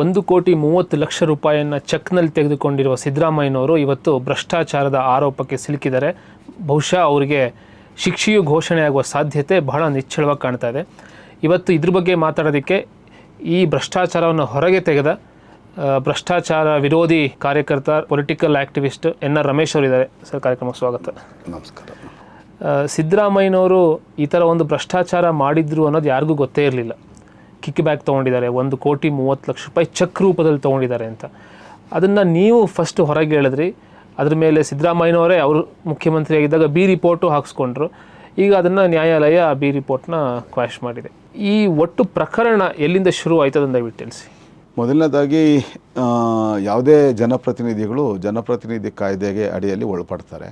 ಒಂದು ಕೋಟಿ ಮೂವತ್ತು ಲಕ್ಷ ರೂಪಾಯಿಯನ್ನು ಚೆಕ್ನಲ್ಲಿ ತೆಗೆದುಕೊಂಡಿರುವ ಸಿದ್ದರಾಮಯ್ಯನವರು ಇವತ್ತು ಭ್ರಷ್ಟಾಚಾರದ ಆರೋಪಕ್ಕೆ ಸಿಲುಕಿದ್ದಾರೆ. ಬಹುಶಃ ಅವರಿಗೆ ಶಿಕ್ಷೆಯು ಘೋಷಣೆಯಾಗುವ ಸಾಧ್ಯತೆ ಬಹಳ ನಿಚ್ಚಳವಾಗಿ ಕಾಣ್ತಾ ಇದೆ. ಇವತ್ತು ಇದ್ರ ಬಗ್ಗೆ ಮಾತಾಡೋದಕ್ಕೆ ಈ ಭ್ರಷ್ಟಾಚಾರವನ್ನು ಹೊರಗೆ ತೆಗೆದ ಭ್ರಷ್ಟಾಚಾರ ವಿರೋಧಿ ಕಾರ್ಯಕರ್ತ political activist N R Ramesh ಅವರು ಇದ್ದಾರೆ. ಸರ್ ಕಾರ್ಯಕ್ರಮಕ್ಕೆ ಸ್ವಾಗತ. ನಮಸ್ಕಾರ. ಸಿದ್ದರಾಮಯ್ಯನವರು ಈ ಥರ ಒಂದು ಭ್ರಷ್ಟಾಚಾರ ಮಾಡಿದ್ರು ಅನ್ನೋದು ಯಾರಿಗೂ ಗೊತ್ತೇ ಇರಲಿಲ್ಲ. ಕಿಕ್ ಬ್ಯಾಕ್ ತೊಗೊಂಡಿದ್ದಾರೆ. ಒಂದು ಕೋಟಿ ಮೂವತ್ತು ಲಕ್ಷ ರೂಪಾಯಿ ಚೆಕ್ ರೂಪದಲ್ಲಿ ತೊಗೊಂಡಿದ್ದಾರೆ ಅಂತ. ಅದನ್ನು ನೀವು ಫಸ್ಟ್ ಹೊರಗೆ ಹೇಳಿದ್ರಿ. ಅದ್ರ ಮೇಲೆ ಸಿದ್ದರಾಮಯ್ಯನವರೇ ಅವರು ಮುಖ್ಯಮಂತ್ರಿ ಆಗಿದ್ದಾಗ ಬಿ ರಿಪೋರ್ಟು ಹಾಕ್ಸ್ಕೊಂಡ್ರು. ಈಗ ಅದನ್ನು ನ್ಯಾಯಾಲಯ ಬಿ ರಿಪೋರ್ಟ್ನ ಕ್ವಾಶ್ ಮಾಡಿದೆ. ಈ ಒಟ್ಟು ಪ್ರಕರಣ ಎಲ್ಲಿಂದ ಶುರು ಆಯ್ತದಂತ ದಯವಿಟ್ಟು ತಿಳಿಸಿ. ಮೊದಲನೇದಾಗಿ ಯಾವುದೇ ಜನಪ್ರತಿನಿಧಿಗಳು ಜನಪ್ರತಿನಿಧಿ ಕಾಯ್ದೆಗೆ ಅಡಿಯಲ್ಲಿ ಒಳಪಡ್ತಾರೆ.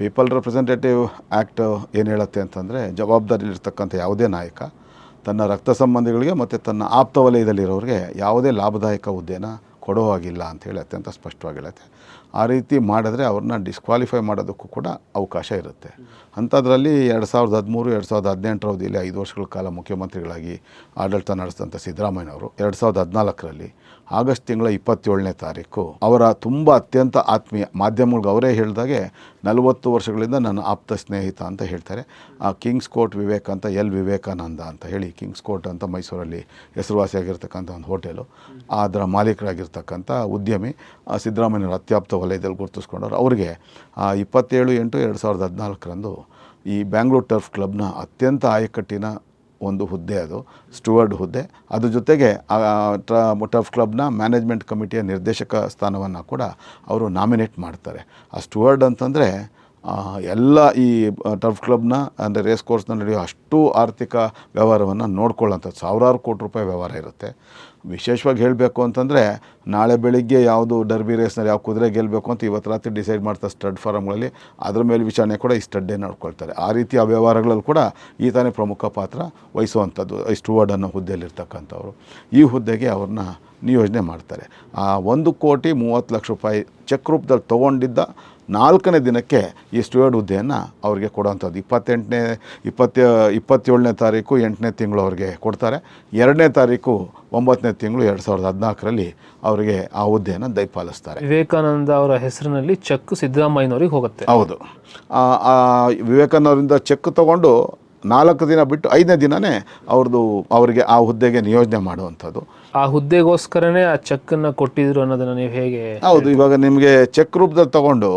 ಪೀಪಲ್ ರೆಪ್ರೆಸೆಂಟೇಟಿವ್ ಆ್ಯಕ್ಟ್ ಏನು ಹೇಳುತ್ತೆ ಅಂತಂದರೆ ಜವಾಬ್ದಾರಿಲಿರ್ತಕ್ಕಂಥ ಯಾವುದೇ ನಾಯಕ ತನ್ನ ರಕ್ತ ಸಂಬಂಧಿಗಳಿಗೆ ಮತ್ತು ತನ್ನ ಆಪ್ತ ವಲಯದಲ್ಲಿರೋರಿಗೆ ಯಾವುದೇ ಲಾಭದಾಯಕ ಹುದ್ದೆನ ಕೊಡೋ ಹಾಗಿಲ್ಲ ಅಂತೇಳಿ ಅತ್ಯಂತ ಸ್ಪಷ್ಟವಾಗಿ ಹೇಳುತ್ತೆ ಆ ರೀತಿ ಮಾಡಿದ್ರೆ ಅವ್ರನ್ನ ಡಿಸ್ಕ್ವಾಲಿಫೈ ಮಾಡೋದಕ್ಕೂ ಕೂಡ ಅವಕಾಶ ಇರುತ್ತೆ. ಅಂಥದ್ರಲ್ಲಿ ಎರಡು ಸಾವಿರದ ಹದಿಮೂರು, ಎರಡು ಸಾವಿರದ ಹದಿನೆಂಟರ ಅವಧಿಯಲ್ಲಿ ಐದು ವರ್ಷಗಳ ಕಾಲ ಮುಖ್ಯಮಂತ್ರಿಗಳಾಗಿ ಆಡಳಿತ ನಡೆಸಿದಂಥ ಸಿದ್ದರಾಮಯ್ಯನವರು ಎರಡು ಸಾವಿರದ ಹದಿನಾಲ್ಕರಲ್ಲಿ ಆಗಸ್ಟ್ ತಿಂಗಳ ಇಪ್ಪತ್ತೇಳನೇ ತಾರೀಕು ಅವರ ತುಂಬ ಅತ್ಯಂತ ಆತ್ಮೀಯ ಮಾಧ್ಯಮಗಳಿಗೆ ಅವರೇ ಹೇಳಿದಾಗೆ ನಲವತ್ತು ವರ್ಷಗಳಿಂದ ನನ್ನ ಆಪ್ತ ಸ್ನೇಹಿತ ಅಂತ ಹೇಳ್ತಾರೆ. ಆ ಕಿಂಗ್ಸ್ ಕೋರ್ಟ್ ವಿವೇಕ್ ಅಂತ ಎಲ್ ವಿವೇಕಾನಂದ ಅಂತ ಹೇಳಿ, ಕಿಂಗ್ಸ್ ಕೋರ್ಟ್ ಅಂತ ಮೈಸೂರಲ್ಲಿ ಹೆಸರುವಾಸಿಯಾಗಿರ್ತಕ್ಕಂಥ ಒಂದು ಹೋಟೆಲು, ಅದರ ಮಾಲೀಕರಾಗಿರ್ತಕ್ಕಂಥ ಉದ್ಯಮಿ ಸಿದ್ದರಾಮಯ್ಯನವರ ಅತ್ಯಾಪ್ತ ವಲಯದಲ್ಲಿ ಗುರುತಿಸ್ಕೊಂಡವ್ರು. ಅವ್ರಿಗೆ ಇಪ್ಪತ್ತೇಳು ಎಂಟು ಎರಡು ಸಾವಿರದ ಹದಿನಾಲ್ಕರಂದು ಈ ಬ್ಯಾಂಗ್ಳೂರ್ ಟರ್ಫ್ ಕ್ಲಬ್ನ ಅತ್ಯಂತ ಆಯಕಟ್ಟಿನ ಒಂದು ಹುದ್ದೆ ಅದು, ಸ್ಟುವರ್ಡ್ ಹುದ್ದೆ. ಅದ್ರ ಜೊತೆಗೆ ಟರ್ಫ್ ಕ್ಲಬ್ನ ಮ್ಯಾನೇಜ್ಮೆಂಟ್ ಕಮಿಟಿಯ ನಿರ್ದೇಶಕ ಸ್ಥಾನವನ್ನು ಕೂಡ ಅವರು ನಾಮಿನೇಟ್ ಮಾಡ್ತಾರೆ. ಆ ಸ್ಟುವರ್ಡ್ ಅಂತಂದರೆ ಎಲ್ಲ ಈ ಟರ್ಫ್ ಕ್ಲಬ್ನ ಅಂದರೆ ರೇಸ್ ಕೋರ್ಸ್ನ ನಡೆಯೋ ಅಷ್ಟು ಆರ್ಥಿಕ ವ್ಯವಹಾರವನ್ನು ನೋಡ್ಕೊಳ್ಳೋಂಥದ್ದು. ಸಾವಿರಾರು ಕೋಟಿ ರೂಪಾಯಿ ವ್ಯವಹಾರ ಇರುತ್ತೆ. ವಿಶೇಷವಾಗಿ ಹೇಳಬೇಕು ಅಂತಂದರೆ, ನಾಳೆ ಬೆಳಿಗ್ಗೆ ಯಾವುದು ಡರ್ಬಿ ರೇಸ್ನಲ್ಲಿ ಯಾವ ಕುದುರೆ ಗೆಲ್ಲಬೇಕು ಅಂತ ಇವತ್ತು ರಾತ್ರಿ ಡಿಸೈಡ್ ಮಾಡ್ತಾರೆ ಸ್ಟಡ್ ಫಾರಮ್ಗಳಲ್ಲಿ ಅದ್ರ ಮೇಲೆ ವಿಚಾರಣೆ ಕೂಡ ಈ ಸ್ಟಡ್ಡೇ ನೋಡ್ಕೊಳ್ತಾರೆ. ಆ ರೀತಿಯ ವ್ಯವಹಾರಗಳಲ್ಲಿ ಕೂಡ ಈತನೇ ಪ್ರಮುಖ ಪಾತ್ರ ವಹಿಸುವಂಥದ್ದು ಸ್ಟುವರ್ಡ್ ಅನ್ನೋ ಹುದ್ದೆಯಲ್ಲಿರ್ತಕ್ಕಂಥವ್ರು. ಈ ಹುದ್ದೆಗೆ ಅವ್ರನ್ನ ನಿಯೋಜನೆ ಮಾಡ್ತಾರೆ. ಆ ಒಂದು ಕೋಟಿ ಮೂವತ್ತು ಲಕ್ಷ ರೂಪಾಯಿ ಚೆಕ್ ರೂಪದಲ್ಲಿ ತೊಗೊಂಡಿದ್ದ ನಾಲ್ಕನೇ ದಿನಕ್ಕೆ ಈ ಸ್ಟುವರ್ಡ್ ಹುದ್ದೆಯನ್ನು ಅವ್ರಿಗೆ ಕೊಡೋವಂಥದ್ದು. ಇಪ್ಪತ್ತೆಂಟನೇ ಇಪ್ಪತ್ತ ಇಪ್ಪತ್ತೇಳನೇ ತಾರೀಕು ಎಂಟನೇ ತಿಂಗಳು ಅವ್ರಿಗೆ ಕೊಡ್ತಾರೆ. ಎರಡನೇ ತಾರೀಕು ಒಂಬತ್ತನೇ ತಿಂಗಳು ಎರಡು ಸಾವಿರದ ಹದಿನಾಲ್ಕರಲ್ಲಿ ಅವರಿಗೆ ಆ ಹುದ್ದೆಯನ್ನು ದಯಪಾಲಿಸ್ತಾರೆ ವಿವೇಕಾನಂದ ಅವರ ಹೆಸರಿನಲ್ಲಿ ಚೆಕ್ ಸಿದ್ದರಾಮಯ್ಯನವರಿಗೆ ಹೋಗುತ್ತೆ. ಹೌದು. ವಿವೇಕಾನಂದರಿಂದ ಚೆಕ್ ತಗೊಂಡು ನಾಲ್ಕು ದಿನ ಬಿಟ್ಟು ಐದನೇ ದಿನವೇ ಅವ್ರದ್ದು ಅವರಿಗೆ ಆ ಹುದ್ದೆಗೆ ನಿಯೋಜನೆ ಮಾಡುವಂಥದ್ದು. ಆ ಹುದ್ದೆಗೋಸ್ಕರನೇ ಆ ಚೆಕ್ಕನ್ನು ಕೊಟ್ಟಿದ್ರು ಅನ್ನೋದನ್ನು ನೀವು ಹೇಗೆ ಹೌದು ಇವಾಗ ನಿಮಗೆ ಚೆಕ್ ರೂಪದಲ್ಲಿ ತಗೊಂಡು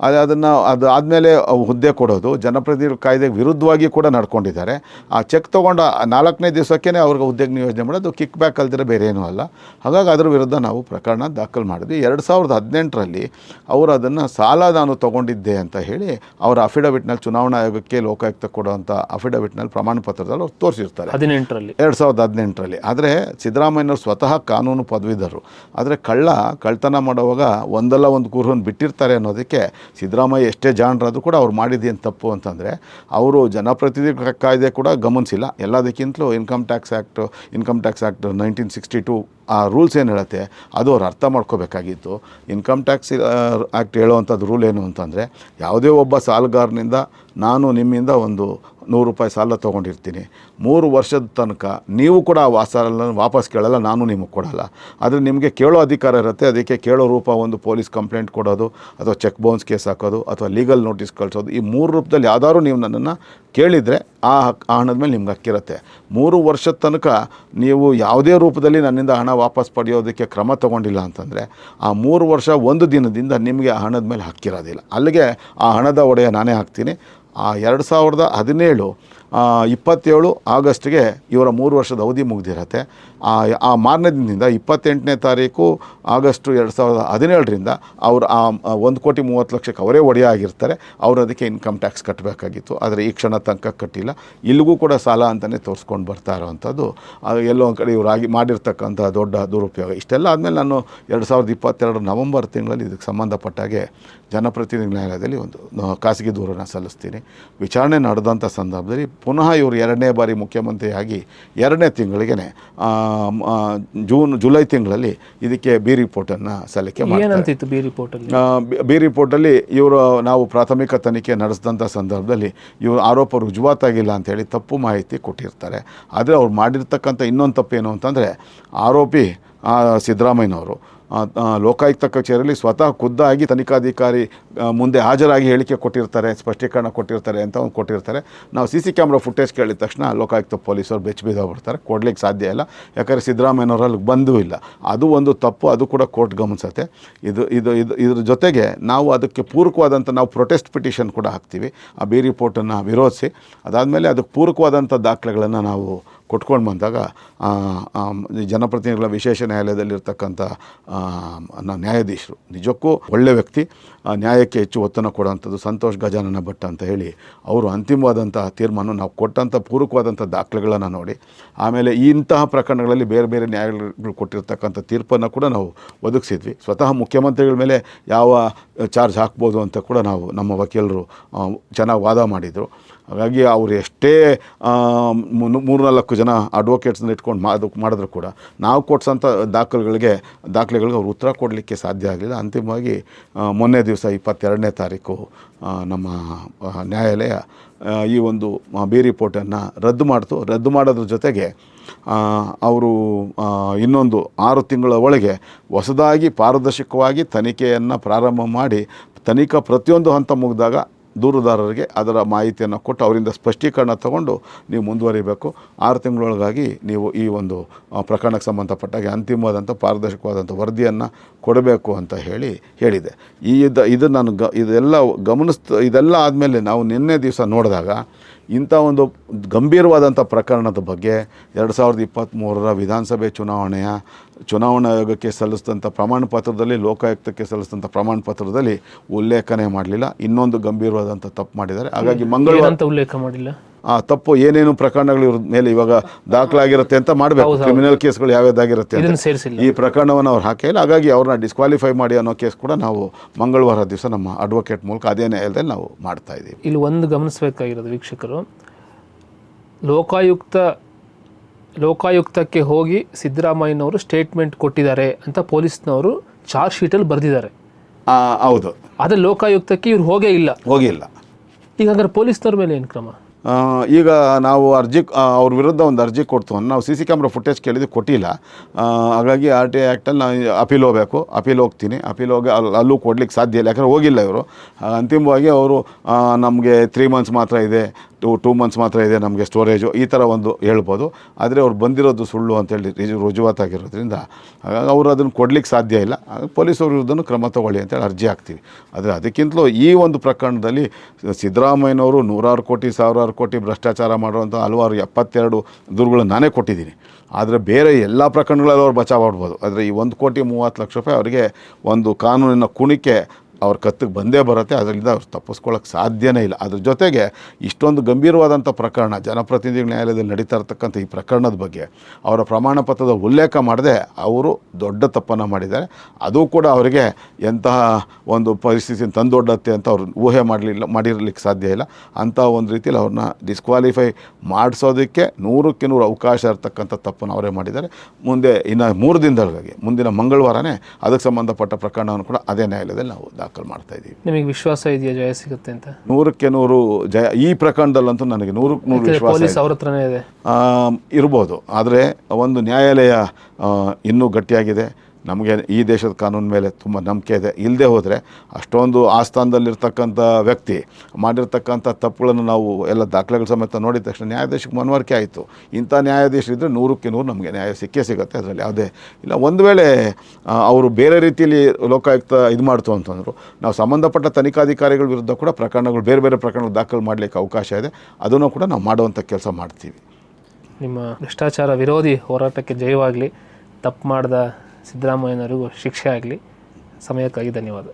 ಅದು ಅದನ್ನು ಅದು ಆದಮೇಲೆ ಹುದ್ದೆ ಕೊಡೋದು ಜನಪ್ರತಿನಿಧಿ ಕಾಯ್ದೆಗೆ ವಿರುದ್ಧವಾಗಿ ಕೂಡ ನಡ್ಕೊಂಡಿದ್ದಾರೆ. ಆ ಚೆಕ್ ತೊಗೊಂಡು ನಾಲ್ಕನೇ ದಿವಸಕ್ಕೇ ಅವ್ರಿಗೆ ಹುದ್ದೆಗೆ ನಿಯೋಜನೆ ಮಾಡೋದು ಕಿಕ್ ಬ್ಯಾಕ್ ಅಲ್ದಿರ ಬೇರೆ ಏನೂ ಅಲ್ಲ. ಹಾಗಾಗಿ ಅದ್ರ ವಿರುದ್ಧ ನಾವು ಪ್ರಕರಣ ದಾಖಲು ಮಾಡಿದ್ವಿ. ಎರಡು ಸಾವಿರದ ಹದಿನೆಂಟರಲ್ಲಿ ಅವರು ಅದನ್ನು ಸಾಲ ನಾನು ತೊಗೊಂಡಿದ್ದೆ ಅಂತ ಹೇಳಿ ಅವರ ಅಫಿಡವಿಟ್ನಲ್ಲಿ ಚುನಾವಣಾ ಆಯೋಗಕ್ಕೆ ಲೋಕಾಯುಕ್ತ ಕೊಡುವಂಥ ಅಫಿಡವಿಟ್ನಲ್ಲಿ ಪ್ರಮಾಣ ಪತ್ರದಲ್ಲಿ ಅವ್ರು ತೋರಿಸಿರ್ತಾರೆ. ಹದಿನೆಂಟರಲ್ಲಿ. ಎರಡು ಸಾವಿರದ ಹದಿನೆಂಟರಲ್ಲಿ. ಆದರೆ ಸಿದ್ದರಾಮಯ್ಯನವರು ಸ್ವತಃ ಕಾನೂನು ಪದವೀಧರರು. ಆದರೆ ಕಳ್ಳ ಕಳ್ತನ ಮಾಡುವಾಗ ಒಂದಲ್ಲ ಒಂದು ಕೂರನ್ನು ಬಿಟ್ಟಿರ್ತಾರೆ ಅನ್ನೋದಕ್ಕೆ ಸಿದ್ದರಾಮಯ್ಯ ಎಷ್ಟೇ ಜಾಣರಾದರೂ ಕೂಡ ಅವ್ರು ಮಾಡಿದ್ದೇನು ತಪ್ಪು ಅಂತಂದರೆ ಅವರು ಜನಪ್ರತಿನಿಧಿ ಕಾಯ್ದೆ ಕೂಡ ಗಮನಿಸಿಲ್ಲ. ಎಲ್ಲದಕ್ಕಿಂತಲೂ income tax act income tax act nineteen sixty two ಆ ರೂಲ್ಸ್ ಏನು ಹೇಳುತ್ತೆ? ಅದು ಅವ್ರು ಅರ್ಥ ಮಾಡ್ಕೋಬೇಕಾಗಿತ್ತು. ಇನ್ಕಮ್ ಟ್ಯಾಕ್ಸ್ ಆ್ಯಕ್ಟ್ ಹೇಳುವಂಥದ್ದು ರೂಲ್ ಏನು ಅಂತಂದರೆ ಯಾವುದೇ ಒಬ್ಬ ಸಾಲಗಾರನಿಂದ ನಾನು ನಿಮ್ಮಿಂದ ಒಂದು ನೂರು ರೂಪಾಯಿ ಸಾಲ ತೊಗೊಂಡಿರ್ತೀನಿ. ಮೂರು ವರ್ಷದ ತನಕ ನೀವು ಕೂಡ ಆ ಸಾಲ ವಾಪಸ್ ಕೇಳಲ್ಲ, ನಾನು ನಿಮಗೆ ಕೊಡಲ್ಲ. ಆದರೆ ನಿಮಗೆ ಕೇಳೋ ಅಧಿಕಾರ ಇರುತ್ತೆ, ಅದಕ್ಕೆ ಕೇಳೋ ರೂಪ ಒಂದು ಪೊಲೀಸ್ ಕಂಪ್ಲೇಂಟ್ ಕೊಡೋದು, ಅಥವಾ ಚೆಕ್ ಬೌನ್ಸ್ ಕೇಸ್ ಹಾಕೋದು, ಅಥವಾ ಲೀಗಲ್ ನೋಟಿಸ್ ಕಳಿಸೋದು, ಈ ಮೂರು ರೂಪದಲ್ಲಿ ಯಾವ್ದಾದ್ರು ನೀವು ನನ್ನನ್ನು ಕೇಳಿದರೆ ಆ ಆ ಹಣದ ಮೇಲೆ ನಿಮ್ಗೆ ಹಕ್ಕಿರುತ್ತೆ. ಮೂರು ವರ್ಷದ ತನಕ ನೀವು ಯಾವುದೇ ರೂಪದಲ್ಲಿ ನನ್ನಿಂದ ಹಣ ವಾಪಸ್ ಪಡೆಯೋದಕ್ಕೆ ಕ್ರಮ ತಗೊಂಡಿಲ್ಲ ಅಂತಂದರೆ, ಆ ಮೂರು ವರ್ಷ ಒಂದು ದಿನದಿಂದ ನಿಮಗೆ ಆ ಹಣದ ಮೇಲೆ ಹಕ್ಕಿರೋದಿಲ್ಲ. ಅಲ್ಲಿಗೆ ಆ ಹಣದ ಒಡೆಯ ನಾನೇ ಹಾಕ್ತೀನಿ. ಆ ಎರಡು ಸಾವಿರದ ಹದಿನೇಳು ಇಪ್ಪತ್ತೇಳು ಆಗಸ್ಟ್ಗೆ ಇವರ ಮೂರು ವರ್ಷದ ಅವಧಿ ಮುಗಿದಿರತ್ತೆ. ಆ ಆ ಮಾರನೇ ದಿನದಿಂದ ಇಪ್ಪತ್ತೆಂಟನೇ ತಾರೀಕು ಆಗಸ್ಟು ಎರಡು ಸಾವಿರದ ಹದಿನೇಳರಿಂದ ಅವರು ಆ ಒಂದು ಕೋಟಿ ಮೂವತ್ತು ಲಕ್ಷಕ್ಕೆ ಅವರೇ ಒಡೆಯ ಆಗಿರ್ತಾರೆ. ಅವರು ಅದಕ್ಕೆ ಇನ್ಕಮ್ ಟ್ಯಾಕ್ಸ್ ಕಟ್ಟಬೇಕಾಗಿತ್ತು ಆದರೆ ಈ ಕ್ಷಣ ತನಕ ಕಟ್ಟಿಲ್ಲ. ಇಲ್ಲಿಗೂ ಕೂಡ ಸಾಲ ಅಂತಲೇ ತೋರಿಸ್ಕೊಂಡು ಬರ್ತಾ ಇರೋವಂಥದ್ದು. ಎಲ್ಲೋ ಒಂದು ಕಡೆ ಇವರು ಆಗಿ ಮಾಡಿರ್ತಕ್ಕಂಥ ದೊಡ್ಡ ದುರುಪಯೋಗ. ಇಷ್ಟೆಲ್ಲ ಆದಮೇಲೆ ನಾನು ಎರಡು ಸಾವಿರದ ಇಪ್ಪತ್ತೆರಡು ನವೆಂಬರ್ ತಿಂಗಳಲ್ಲಿ ಇದಕ್ಕೆ ಸಂಬಂಧಪಟ್ಟಾಗೆ ಜನಪ್ರತಿನಿಧಿ ನ್ಯಾಯಾಲಯದಲ್ಲಿ ಒಂದು ಖಾಸಗಿ ದೂರನ್ನು ಸಲ್ಲಿಸ್ತೀನಿ. ವಿಚಾರಣೆ ನಡೆದಂಥ ಸಂದರ್ಭದಲ್ಲಿ ಪುನಃ ಇವರು ಎರಡನೇ ಬಾರಿ ಮುಖ್ಯಮಂತ್ರಿಯಾಗಿ ಎರಡನೇ ತಿಂಗಳಿಗೆ ಜೂನ್ ಜುಲೈ ತಿಂಗಳಲ್ಲಿ ಇದಕ್ಕೆ ಬಿ ರಿಪೋರ್ಟನ್ನು ಸಲ್ಲಿಕೆ ಏನಂತಿತ್ತು ಬಿ ರಿಪೋರ್ಟಲ್ಲಿ? ಬಿ- ರಿಪೋರ್ಟಲ್ಲಿ ಇವರು ನಾವು ಪ್ರಾಥಮಿಕ ತನಿಖೆ ನಡೆಸಿದಂಥ ಸಂದರ್ಭದಲ್ಲಿ ಇವರು ಆರೋಪ ರುಜುವಾತಾಗಿಲ್ಲ ಅಂತೇಳಿ ತಪ್ಪು ಮಾಹಿತಿ ಕೊಟ್ಟಿರ್ತಾರೆ. ಆದರೆ ಅವ್ರು ಮಾಡಿರ್ತಕ್ಕಂಥ ಇನ್ನೊಂದು ತಪ್ಪೇನು ಅಂತಂದರೆ ಆರೋಪಿ ಸಿದ್ದರಾಮಯ್ಯನವರು ಲೋಕಾಯುಕ್ತ ಕಚೇರಿಯಲ್ಲಿ ಸ್ವತಃ ಖುದ್ದಾಗಿ ತನಿಖಾಧಿಕಾರಿ ಮುಂದೆ ಹಾಜರಾಗಿ ಹೇಳಿಕೆ ಕೊಟ್ಟಿರ್ತಾರೆ, ಸ್ಪಷ್ಟೀಕರಣ ಕೊಟ್ಟಿರ್ತಾರೆ ಅಂತ ಒಂದು ಕೊಟ್ಟಿರ್ತಾರೆ. ನಾವು ಸಿ ಸಿ ಕ್ಯಾಮ್ರಾ ಫುಟೇಜ್ ಕೇಳಿದ ತಕ್ಷಣ ಲೋಕಾಯುಕ್ತ ಪೊಲೀಸರು ಬೆಚ್ಚ ಬಿದ್ದೋಗ್ಬಿಡ್ತಾರೆ. ಕೊಡ್ಲಿಕ್ಕೆ ಸಾಧ್ಯ ಇಲ್ಲ. ಯಾಕಂದರೆ ಸಿದ್ದರಾಮಯ್ಯನವರು ಅಲ್ಲಿ ಬಂದೂ ಇಲ್ಲ. ಅದು ಒಂದು ತಪ್ಪು, ಅದು ಕೂಡ ಕೋರ್ಟ್ ಗಮನಿಸುತ್ತೆ. ಇದು ಇದು ಇದು, ಇದ್ರ ಜೊತೆಗೆ ನಾವು ಅದಕ್ಕೆ ಪೂರಕವಾದಂಥ, ನಾವು ಪ್ರೊಟೆಸ್ಟ್ ಪಿಟಿಷನ್ ಕೂಡ ಹಾಕ್ತೀವಿ. ಆ ಬಿ ರಿಪೋರ್ಟನ್ನು ವಿರೋಧಿಸಿ. ಅದಾದಮೇಲೆ ಅದಕ್ಕೆ ಪೂರಕವಾದಂಥ ದಾಖಲೆಗಳನ್ನು ನಾವು ಕೊಟ್ಕೊಂಡು ಬಂದಾಗ ಜನಪ್ರತಿನಿಧಿಗಳ ವಿಶೇಷ ನ್ಯಾಯಾಲಯದಲ್ಲಿರ್ತಕ್ಕಂಥ ನ್ಯಾಯಾಧೀಶರು, ನಿಜಕ್ಕೂ ಒಳ್ಳೆ ವ್ಯಕ್ತಿ ನ್ಯಾಯಕ್ಕೆ ಹೆಚ್ಚು ಒತ್ತನ್ನು ಕೊಡುವಂಥದ್ದು ಸಂತೋಷ್ ಗಜಾನನ ಭಟ್ ಅಂತ ಹೇಳಿ ಅವರು ಅಂತಿಮವಾದಂಥ ತೀರ್ಮಾನ ನಾವು ಕೊಟ್ಟಂಥ ಪೂರಕವಾದಂಥ ದಾಖಲೆಗಳನ್ನು ನೋಡಿ, ಆಮೇಲೆ ಇಂತಹ ಪ್ರಕರಣಗಳಲ್ಲಿ ಬೇರೆ ಬೇರೆ ನ್ಯಾಯಾಲಯಗಳು ಕೊಟ್ಟಿರ್ತಕ್ಕಂಥ ತೀರ್ಪನ್ನು ಕೂಡ ನಾವು ಒದಗಿಸಿದ್ವಿ. ಸ್ವತಃ ಮುಖ್ಯಮಂತ್ರಿಗಳ ಮೇಲೆ ಯಾವ ಚಾರ್ಜ್ ಹಾಕ್ಬೋದು ಅಂತ ಕೂಡ ನಾವು ನಮ್ಮ ವಕೀಲರು ಚೆನ್ನಾಗಿ ವಾದ ಮಾಡಿದರು. ಹಾಗಾಗಿ ಅವರು ಎಷ್ಟೇ ಮೂರು ನಾಲ್ಕು ಜನ ಅಡ್ವೊಕೇಟ್ಸ್ನ ಇಟ್ಕೊಂಡು ಮಾಡೋ ಮಾಡಿದ್ರು ಕೂಡ ನಾವು ಕೊಡ್ಸೋಂಥ ದಾಖಲೆಗಳಿಗೆ ದಾಖಲೆಗಳಿಗೆ ಅವ್ರು ಉತ್ತರ ಕೊಡಲಿಕ್ಕೆ ಸಾಧ್ಯ ಆಗಲಿಲ್ಲ. ಅಂತಿಮವಾಗಿ ಮೊನ್ನೆ ದಿವಸ ಇಪ್ಪತ್ತೆರಡನೇ ತಾರೀಕು ನಮ್ಮ ನ್ಯಾಯಾಲಯ ಈ ಒಂದು ಬಿ ರಿಪೋರ್ಟನ್ನು ರದ್ದು ಮಾಡ್ತು. ರದ್ದು ಮಾಡೋದ್ರ ಜೊತೆಗೆ ಅವರು ಇನ್ನೊಂದು ಆರು ತಿಂಗಳ ಒಳಗೆ ಹೊಸದಾಗಿ ಪಾರದರ್ಶಕವಾಗಿ ತನಿಖೆಯನ್ನು ಪ್ರಾರಂಭ ಮಾಡಿ, ತನಿಖಾ ಪ್ರತಿಯೊಂದು ಹಂತ ಮುಗಿದಾಗ ದೂರುದಾರರಿಗೆ ಅದರ ಮಾಹಿತಿಯನ್ನು ಕೊಟ್ಟು ಅವರಿಂದ ಸ್ಪಷ್ಟೀಕರಣ ತಗೊಂಡು ನೀವು ಮುಂದುವರಿಬೇಕು. ಆರು ತಿಂಗಳೊಳಗಾಗಿ ನೀವು ಈ ಒಂದು ಪ್ರಕರಣಕ್ಕೆ ಸಂಬಂಧಪಟ್ಟಾಗೆ ಅಂತಿಮವಾದಂಥ ಪಾರದರ್ಶಕವಾದಂಥ ವರದಿಯನ್ನು ಕೊಡಬೇಕು ಅಂತ ಹೇಳಿ ಹೇಳಿದೆ. ಈ ಇದು ಇದು ನಾನು ಇದೆಲ್ಲ ಗಮನಿಸ್ತ, ಇದೆಲ್ಲ ಆದಮೇಲೆ ನಾವು ನಿನ್ನೆ ದಿವಸ ನೋಡಿದಾಗ ಇಂಥ ಒಂದು ಗಂಭೀರವಾದಂಥ ಪ್ರಕರಣದ ಬಗ್ಗೆ ಎರಡು ಸಾವಿರದ ಇಪ್ಪತ್ತ್ಮೂರರ ವಿಧಾನಸಭೆ ಚುನಾವಣೆಯ ಚುನಾವಣಾ ಆಯೋಗಕ್ಕೆ ಸಲ್ಲಿಸಿದಂಥ ಪ್ರಮಾಣ ಪತ್ರದಲ್ಲಿ ಲೋಕಾಯುಕ್ತಕ್ಕೆ ಸಲ್ಲಿಸಿದಂಥ ಪ್ರಮಾಣ ಪತ್ರದಲ್ಲಿ ಉಲ್ಲೇಖನೆ ಮಾಡಲಿಲ್ಲ. ಇನ್ನೊಂದು ಗಂಭೀರವಾದಂಥ ತಪ್ಪು ಮಾಡಿದ್ದಾರೆ. ಹಾಗಾಗಿ ಮಂಗಳೂರು ಅಂತ ಉಲ್ಲೇಖ ಮಾಡಿಲ್ಲ? ಆ ತಪ್ಪು ಏನೇನು ಪ್ರಕರಣಗಳು ಇವ್ರ ಮೇಲೆ ಇವಾಗ ದಾಖಲಾಗಿರುತ್ತೆ ಅಂತ ಮಾಡಬೇಕು. ಕ್ರಿಮಿನಲ್ ಕೇಸ್ಗಳು ಸೇರಿಸಿಲ್ಲ. ಈ ಪ್ರಕರಣವನ್ನು ಅವ್ರು ಹಾಕಿಲ್ಲ. ಹಾಗಾಗಿ ಅವ್ರನ್ನ ಡಿಸ್ಕ್ವಾಲಿಫೈ ಮಾಡಿ ಅನ್ನೋ ಕೇಸ್ ಕೂಡ ನಾವು ಮಂಗಳವಾರ ದಿವಸ ನಮ್ಮ ಅಡ್ವೊಕೇಟ್ ಮೂಲಕ ಅದೇನೇ ನ್ಯಾಯಾಲಯದಲ್ಲಿ ನಾವು ಮಾಡ್ತಾ ಇದ್ದೀವಿ. ಇಲ್ಲಿ ಒಂದು ಗಮನಿಸಬೇಕಾಗಿರೋದು ವೀಕ್ಷಕರು. ಲೋಕಾಯುಕ್ತ ಲೋಕಾಯುಕ್ತಕ್ಕೆ ಹೋಗಿ ಸಿದ್ದರಾಮಯ್ಯನವರು ಸ್ಟೇಟ್ಮೆಂಟ್ ಕೊಟ್ಟಿದ್ದಾರೆ ಅಂತ ಪೊಲೀಸ್ನವರು ಚಾರ್ಜ್ ಶೀಟಲ್ಲಿ ಬರೆದಿದ್ದಾರೆ. ಹೌದು. ಆದರೆ ಲೋಕಾಯುಕ್ತಕ್ಕೆ ಇವ್ರು ಹೋಗೇ ಇಲ್ಲ. ಹೋಗಿಲ್ಲ ಈಗ ಹಾಗಾದ್ರೆ ಪೊಲೀಸ್ನವ್ರ ಮೇಲೆ ಏನು ಕ್ರಮ? ಈಗ ನಾವು ಅರ್ಜಿ ಅವ್ರ ವಿರುದ್ಧ ಒಂದು ಅರ್ಜಿ ಕೊಡ್ತು ನಾವು ಸಿ ಸಿ ಕ್ಯಾಮ್ರಾ ಫುಟೇಜ್ ಕೇಳಿದ್ದು ಕೊಟ್ಟಿಲ್ಲ. ಹಾಗಾಗಿ ಆರ್ ಟಿ ಆ್ಯಕ್ಟಲ್ಲಿ ನಾನು ಅಪೀಲ್ ಹೋಗಬೇಕು. ಅಪೀಲ್ ಹೋಗ್ತೀನಿ. ಅಪೀಲ್ ಹೋಗಿ ಅಲ್ಲಿ ಅಲ್ಲೂ ಕೊಡ್ಲಿಕ್ಕೆ ಸಾಧ್ಯ ಇಲ್ಲ. ಯಾಕಂದರೆ ಹೋಗಿಲ್ಲ ಇವರು. ಅಂತಿಮವಾಗಿ ಅವರು ನಮಗೆ ತ್ರೀ ಮಂತ್ಸ್ ಮಾತ್ರ ಇದೆ. ಟು, ಟೂ ಮಂತ್ಸ್ ಮಾತ್ರ ಇದೆ ನಮಗೆ ಸ್ಟೋರೇಜು ಈ ಥರ ಒಂದು ಹೇಳ್ಬೋದು. ಆದರೆ ಅವ್ರು ಬಂದಿರೋದು ಸುಳ್ಳು ಅಂತೇಳಿ ರಿಜು ರುಜುವಾತಾಗಿರೋದ್ರಿಂದ ಹಾಗಾಗಿ ಅವರು ಅದನ್ನು ಕೊಡ್ಲಿಕ್ಕೆ ಸಾಧ್ಯ ಇಲ್ಲ. ಹಾಗಾಗಿ ಪೊಲೀಸವ್ರ ವಿರುದ್ಧನೂ ಕ್ರಮ ತಗೊಳ್ಳಿ ಅಂತೇಳಿ ಅರ್ಜಿ ಹಾಕ್ತೀವಿ. ಆದರೆ ಅದಕ್ಕಿಂತಲೂ ಈ ಒಂದು ಪ್ರಕರಣದಲ್ಲಿ ಸಿದ್ದರಾಮಯ್ಯನವರು ನೂರಾರು ಕೋಟಿ, ಸಾವಿರಾರು ಕೋಟಿ ಭ್ರಷ್ಟಾಚಾರ ಮಾಡುವಂಥ ಹಲವಾರು ಎಪ್ಪತ್ತೆರಡು ದೂರುಗಳನ್ನು ನಾನೇ ಕೊಟ್ಟಿದ್ದೀನಿ. ಆದರೆ ಬೇರೆ ಎಲ್ಲ ಪ್ರಕರಣಗಳಲ್ಲಿ ಅವ್ರು ಬಚಾವ್ ಮಾಡ್ಬೋದು ಆದರೆ ಈ ಒಂದು ಕೋಟಿ ಮೂವತ್ತು ಲಕ್ಷ ರೂಪಾಯಿ ಅವರಿಗೆ ಒಂದು ಕಾನೂನಿನ ಕುಣಿಕೆ ಅವ್ರ ಕತ್ತಿಗೆ ಬಂದೇ ಬರುತ್ತೆ, ಅದರಿಂದ ಅವ್ರು ತಪ್ಪಿಸ್ಕೊಳ್ಳೋಕ್ಕೆ ಸಾಧ್ಯನೇ ಇಲ್ಲ. ಅದ್ರ ಜೊತೆಗೆ ಇಷ್ಟೊಂದು ಗಂಭೀರವಾದಂಥ ಪ್ರಕರಣ, ಜನಪ್ರತಿನಿಧಿಗಳ ನ್ಯಾಯಾಲಯದಲ್ಲಿ ನಡೀತಾ ಇರ್ತಕ್ಕಂಥ ಈ ಪ್ರಕರಣದ ಬಗ್ಗೆ ಅವರ ಪ್ರಮಾಣ ಪತ್ರದ ಉಲ್ಲೇಖ ಮಾಡದೆ ಅವರು ದೊಡ್ಡ ತಪ್ಪನ್ನು ಮಾಡಿದ್ದಾರೆ. ಅದು ಕೂಡ ಅವರಿಗೆ ಎಂತಹ ಒಂದು ಪರಿಸ್ಥಿತಿ ತಂದೊಡ್ಡತ್ತೆ ಅಂತ ಅವ್ರು ಊಹೆ ಮಾಡಲಿಲ್ಲ, ಮಾಡಿರಲಿಕ್ಕೆ ಸಾಧ್ಯ ಇಲ್ಲ. ಅಂಥ ಒಂದು ರೀತಿಯಲ್ಲಿ ಅವ್ರನ್ನ ಡಿಸ್ಕ್ವಾಲಿಫೈ ಮಾಡಿಸೋದಕ್ಕೆ ನೂರಕ್ಕೆ ನೂರು ಅವಕಾಶ ಇರತಕ್ಕಂಥ ತಪ್ಪನ್ನು ಅವರೇ ಮಾಡಿದ್ದಾರೆ. ಮುಂದೆ ಇನ್ನು ಮೂರು ದಿನದೊಳಗಾಗಿ ಮುಂದಿನ ಮಂಗಳವಾರನೇ ಅದಕ್ಕೆ ಸಂಬಂಧಪಟ್ಟ ಪ್ರಕರಣವನ್ನು ಕೂಡ ಅದೇ ನ್ಯಾಯಾಲಯದಲ್ಲಿ ನಾವು ದಾಖಲು ಮಾಡ್ತಾ ಇದ್ದೀವಿ. ನಿಮಗೆ ವಿಶ್ವಾಸ ಇದೆಯಾ ಜಯ ಸಿಗುತ್ತೆ ಅಂತ? ನೂರಕ್ಕೆ ನೂರು ಜಯ ಈ ಪ್ರಕರಣದಲ್ಲಂತೂ ನನಗೆ ನೂರಕ್ಕೆ ನೂರು ವಿಶ್ವಾಸ ಪೊಲೀಸ್ ಇದೆ. ಅವ್ರ ಹತ್ರನೇ ಇದೆ. ಆಮ್, ಇರ್ಬೋದು. ಆದರೆ ಒಂದು ನ್ಯಾಯಾಲಯ ಆ, ಇನ್ನೂ ಗಟ್ಟಿಯಾಗಿದೆ. ನಮಗೆ ಈ ದೇಶದ ಕಾನೂನು ಮೇಲೆ ತುಂಬ ನಂಬಿಕೆ ಇದೆ. ಇಲ್ಲದೆ ಹೋದರೆ ಅಷ್ಟೊಂದು ಆಸ್ಥಾನದಲ್ಲಿರ್ತಕ್ಕಂಥ ವ್ಯಕ್ತಿ ಮಾಡಿರ್ತಕ್ಕಂಥ ತಪ್ಪುಗಳನ್ನು ನಾವು ಎಲ್ಲ ದಾಖಲೆಗಳ ಸಮೇತ ನೋಡಿದ ತಕ್ಷಣ ನ್ಯಾಯಾಧೀಶಕ್ಕೆ ಮನವರಿಕೆ ಆಯಿತು. ಇಂಥ ನ್ಯಾಯಾಧೀಶರಿದ್ದರೆ ನೂರಕ್ಕೆ ನೂರು ನಮಗೆ ನ್ಯಾಯ ಸಿಕ್ಕೇ ಸಿಗುತ್ತೆ ಅದರಲ್ಲಿ. ಯಾವುದೇ ಇಲ್ಲ, ಒಂದು ವೇಳೆ ಅವರು ಬೇರೆ ರೀತಿಯಲ್ಲಿ ಲೋಕಾಯುಕ್ತ ಇದು ಮಾಡ್ತು ಅಂತಂದರು, ನಾವು ಸಂಬಂಧಪಟ್ಟ ತನಿಖಾಧಿಕಾರಿಗಳ ವಿರುದ್ಧ ಕೂಡ ಪ್ರಕರಣಗಳು, ಬೇರೆ ಬೇರೆ ಪ್ರಕರಣಗಳು ದಾಖಲು ಮಾಡಲಿಕ್ಕೆ ಅವಕಾಶ ಇದೆ. ಅದನ್ನು ಕೂಡ ನಾವು ಮಾಡುವಂಥ ಕೆಲಸ ಮಾಡ್ತೀವಿ. ನಿಮ್ಮ ಭ್ರಷ್ಟಾಚಾರ ವಿರೋಧಿ ಹೋರಾಟಕ್ಕೆ ಜಯವಾಗಲಿ, ತಪ್ಪು ಮಾಡಿದ ಸಿದ್ದರಾಮಯ್ಯನವರಿಗೂ ಶಿಕ್ಷೆ ಆಗಲಿ. ಸಮಯಕ್ಕಾಗಿ ಧನ್ಯವಾದ.